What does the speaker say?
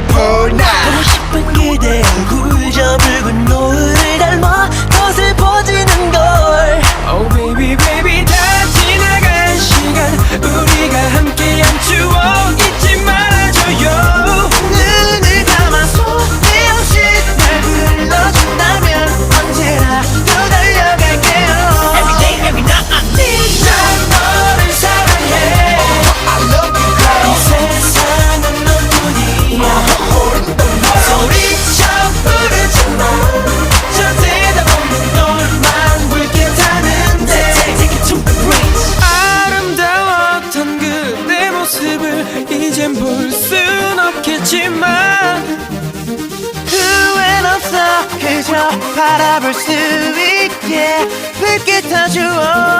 it 모습을 이젠 볼 순 없겠지만 후회는 없어. 그저 바라볼 수 있게. 불게 타주어